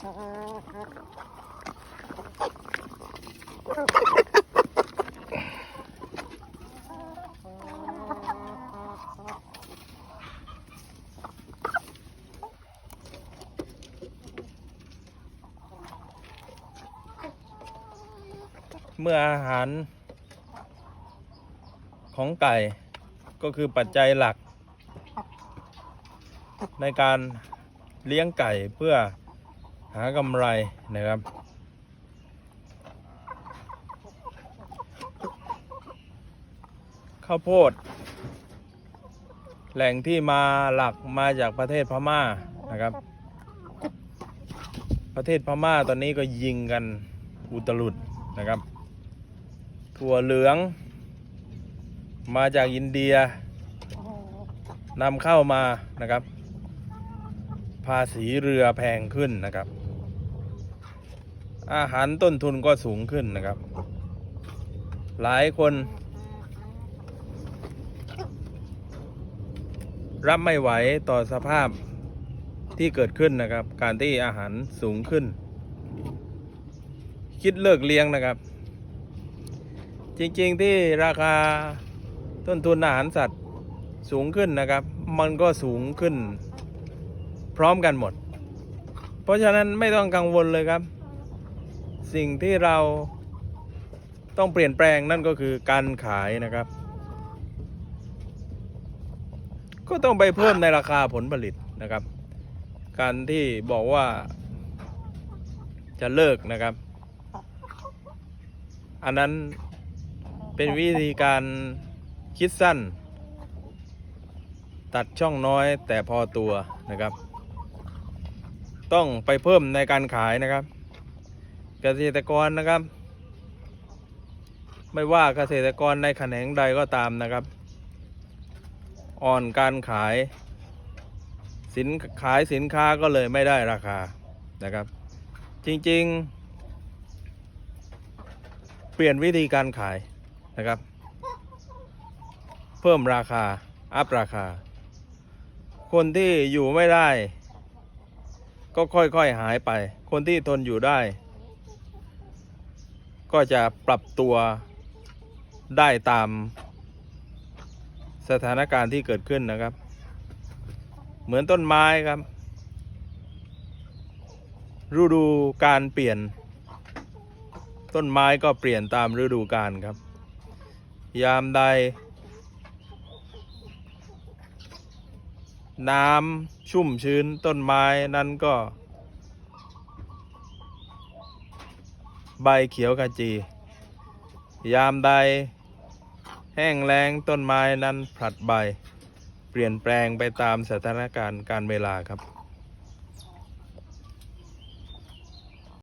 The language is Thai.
เมื่ออาหารของไก่ก็คือปัจจัยหลัก ในการเลี้ยงไก่เพื่อ หากำไรนะครับ ข้าวโพด แหล่งที่มาหลักมาจากประเทศพม่านะครับ ประเทศพม่าตอนนี้ก็ยิงกันอุตลุดนะครับ ถั่วเหลือง มาจากอินเดียนำเข้ามานะครับ ภาษีเรือแพงขึ้นนะครับ อาหารต้นทุนก็สูงขึ้นนะครับ หลายคนรับไม่ไหวต่อสภาพที่เกิดขึ้นนะครับ การที่อาหารสูงขึ้น คิดเลิกเลี้ยงนะครับ จริงๆที่ราคาต้นทุนอาหารสัตว์สูงขึ้นนะครับ มันก็สูงขึ้น พร้อมกันหมด เพราะฉะนั้นไม่ต้องกังวลเลยครับ สิ่งที่เราต้องเปลี่ยนแปลงนั่นก็คือการขายนะครับ ก็ต้องไปเพิ่มในราคาผลผลิตนะครับ การที่บอกว่าจะเลิกนะครับ อันนั้นเป็นวิธีการคิดสั้น ตัดช่องน้อยแต่พอตัวนะครับ ต้องไปเพิ่มในการขายนะครับ เกษตรกรนะครับ ไม่ว่าเกษตรกรในแขนงใดก็ตามนะครับ อ่อนการขาย สินขายสินค้าก็เลยไม่ได้ราคานะครับ จริงๆ เปลี่ยนวิธีการขายนะครับ เพิ่มราคา อัพราคา คนที่อยู่ไม่ได้ ก็ค่อยๆหายไป คนที่ทนอยู่ได้ ก็จะปรับตัวได้ตามสถานการณ์ที่เกิดขึ้นนะครับ เหมือนต้นไม้ครับ ฤดูการเปลี่ยน ต้นไม้ก็เปลี่ยนตามฤดูกาลครับ ยามใด น้ำชุ่มชื้นต้นไม้นั้นก็ ใบเขียวขจี ยามใด แห้งแล้งต้นไม้นั้นผลัดใบ เปลี่ยนแปลงไปตามสถานการณ์การเวลาครับ